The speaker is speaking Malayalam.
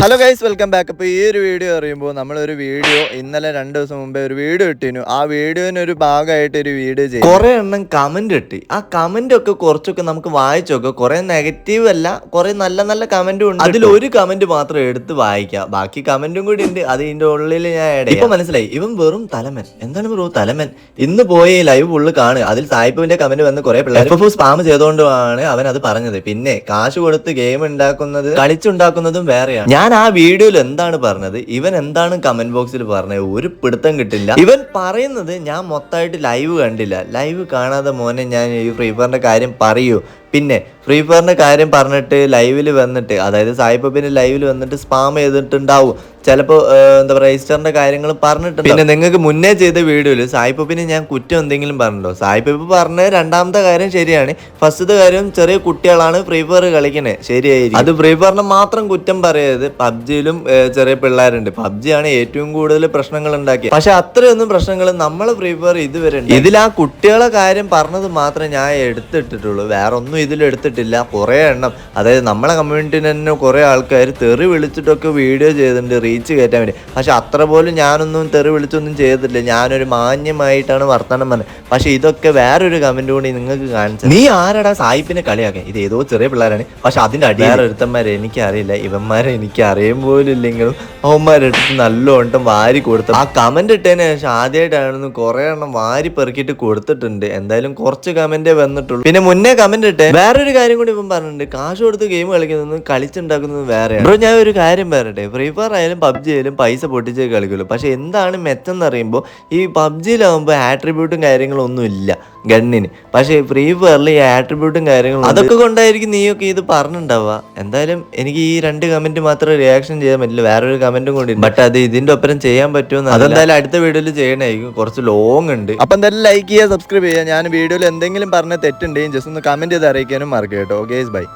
ഹലോ ഗൈസ് വെൽക്കം ബാക്ക് അപ്പോൾ ഈ ഒരു വീഡിയോ അറിയുമ്പോൾ നമ്മളൊരു വീഡിയോ ഇന്നലെ രണ്ട് ദിവസം മുമ്പേ ഒരു വീഡിയോ ഇട്ടിരുന്നു ആ വീഡിയോന് ഒരു ഭാഗമായിട്ട് ഒരു വീഡിയോ ചെയ്തു. കുറേ എണ്ണം കമന്റ് ഇട്ടി. ആ കമന്റ് ഒക്കെ കുറച്ചൊക്കെ നമുക്ക് വായിച്ചു വായിച്ചൊക്കെ കുറേ നെഗറ്റീവ് അല്ല കുറേ നല്ല നല്ല കമന്റും ഉണ്ട് അതിൽ ഒരു കമന്റ് മാത്രം എടുത്ത് വായിക്കാം. ബാക്കി കമന്റും കൂടി ഉണ്ട്. അത് ഇതിന്റെ ഉള്ളിൽ ഞാൻ ഇടയാം. ഇപ്പോൾ മനസ്സിലായി. ഇവൻ വെറും തലമൻ. എന്താണ് ബ്രോ തലമൻ? ഇന്ന് പോയി ലൈവ് ഫുള്ള് കാണുക. അതിൽ സായിപ്പുവിന്റെ കമന്റ് വന്ന് കുറേ പിള്ളേർ ഇപ്പോൾ സ്പാം ചെയ്തുകൊണ്ടാണ് അവൻ അത് പറഞ്ഞത്. പിന്നെ കാശ് കൊടുത്ത് ഗെയിം ഉണ്ടാക്കുന്നത് കളിച്ചുണ്ടാക്കുന്നതും വേറെയാണ്. ഞാൻ ആ വീഡിയോയിൽ എന്താണ് പറഞ്ഞത്? ഇവൻ എന്താണ് കമന്റ് ബോക്സിൽ പറഞ്ഞത്? ഒരു പിടുത്തം കിട്ടില്ല. ഇവൻ പറയുന്നത് ഞാൻ മൊത്തമായിട്ട് ലൈവ് കണ്ടില്ല. ലൈവ് കാണാതെ മോനെ ഞാൻ ഈ ഫ്രീ ഫയറിന്റെ കാര്യം പറയൂ. പിന്നെ ഫ്രീ ഫയറിന്റെ കാര്യം പറഞ്ഞിട്ട് ലൈവിൽ വന്നിട്ട് അതായത് സായിപ്പിന് ലൈവിൽ വന്നിട്ട് സ്പാം ചെയ്തിട്ടുണ്ടാവും. ചിലപ്പോൾ എന്താ പറയുക രജിസ്റ്ററിന്റെ കാര്യങ്ങൾ പറഞ്ഞിട്ടുണ്ട് പിന്നെ നിങ്ങൾക്ക് മുന്നേ ചെയ്ത വീഡിയോയിൽ സായിപ്പിന് ഞാൻ കുറ്റം എന്തെങ്കിലും പറഞ്ഞല്ലോ സായിപ്പ് പറഞ്ഞ രണ്ടാമത്തെ കാര്യം ശരിയാണ്. ഫസ്റ്റത്തെ കാര്യം ചെറിയ കുട്ടികളാണ് ഫ്രീ ഫയർ കളിക്കണേ. ശരിയായിരിക്കും. അത് ഫ്രീ ഫയറിനെ മാത്രം കുറ്റം പറയരുത്. പബ്ജിയിലും ചെറിയ പിള്ളേരുണ്ട്. പബ്ജിയാണ് ഏറ്റവും കൂടുതൽ പ്രശ്നങ്ങൾ ഉണ്ടാക്കിയത്. പക്ഷെ അത്രയൊന്നും പ്രശ്നങ്ങൾ നമ്മൾ ഫ്രീ ഫയർ ഇതുവരെ. ഇതിൽ ആ കുട്ടികളെ കാര്യം പറഞ്ഞത് മാത്രമേ ഞാൻ എടുത്തിട്ടിട്ടുള്ളൂ വേറെ ഒന്നും ഇതിൽ എടുത്തിട്ടില്ല. കുറേ എണ്ണം. അതായത് നമ്മളെ കമ്മ്യൂണിറ്റിയിൽ തന്നെ കുറേ ആൾക്കാർ തെറി വിളിച്ചിട്ടൊക്കെ വീഡിയോ ചെയ്തിട്ടുണ്ട് റീച്ച് കയറ്റാൻ വേണ്ടി. പക്ഷെ അത്ര പോലും ഞാനൊന്നും തെറി വിളിച്ചൊന്നും ചെയ്തിട്ടില്ല. ഞാനൊരു മാന്യമായിട്ടാണ് വർത്തമാനം പറഞ്ഞത്. പക്ഷെ ഇതൊക്കെ വേറൊരു കമന്റ് കൂടി നിങ്ങൾക്ക് കാണിച്ചു നീ ആരടാ? സായിപ്പിനെ കളിയാക്കാൻ ഇത് ഏതോ ചെറിയ പിള്ളേരാണ്. പക്ഷെ അതിന്റെ അടി വേറെ ഒരുത്തന്മാരെ എനിക്കറിയില്ല. ഇവന്മാരെ എനിക്ക് അറിയാൻ പോലും ഇല്ലെങ്കിലും അവന്മാരെടുത്ത് നല്ലോണം വാരി കൊടുത്തു ആ കമന്റ് ഇട്ടതിന് ശേഷം ആദ്യമായിട്ടാണെന്ന് കുറേ എണ്ണം വാരി പെറുക്കിയിട്ട് കൊടുത്തിട്ടുണ്ട്. എന്തായാലും കുറച്ച് കമന്റേ വന്നിട്ടുള്ളൂ. പിന്നെ മുന്നേ കമന്റ് ഇട്ടേ വേറൊരു കാര്യം കൂടി ഇപ്പം പറഞ്ഞിട്ടുണ്ട്. കാശ് കൊടുത്ത് ഗെയിം കളിക്കുന്നതും കളിച്ചുണ്ടാക്കുന്നതും വേറെയാണ്. ബ്രോ ഞാൻ ഒരു കാര്യം പറയട്ടെ ഫ്രീ ഫയർ ആയാലും പബ്ജി ആയാലും പൈസ പൊട്ടിച്ച് കളിക്കുള്ളൂ. പക്ഷെ എന്താണ് മെച്ചം എന്ന് അറിയുമ്പോൾ ഈ പബ്ജിയിലാവുമ്പോൾ ആട്രിബ്യൂട്ടും കാര്യങ്ങളും ഒന്നും ഇല്ല. ഗണ്ണിന്. പക്ഷേ ഫ്രീ ഫയറിൽ ഈ ആട്രിബ്യൂട്ടും കാര്യങ്ങളും അതൊക്കെ കൊണ്ടായിരിക്കും നീയൊക്കെ ഇത് പറഞ്ഞിട്ടുണ്ടാവുക എന്തായാലും എനിക്ക് ഈ രണ്ട് കമന്റ് മാത്രമേ റിയാക്ഷൻ ചെയ്യാൻ പറ്റില്ല. വേറൊരു കമന്റും കൂടി ബട്ട് അത് ഇതിന്റെ ഒപ്പരം ചെയ്യാൻ പറ്റുമെന്ന് അതെന്തായാലും അടുത്ത വീഡിയോയിൽ ചെയ്യണമായിരിക്കും കുറച്ച് ലോങ് ഉണ്ട്. അപ്പൊ എന്തായാലും ലൈക്ക് ചെയ്യുക സബ്സ്ക്രൈബ് ചെയ്യുക. ഞാൻ വീഡിയോയിൽ എന്തെങ്കിലും പറഞ്ഞ തെറ്റുണ്ടെങ്കിൽ ജസ്റ്റ് ഒന്ന് കമന്റ് ചെയ്ത് അറിയിക്കാനും മറക്കുക കേട്ടോ. Okay bye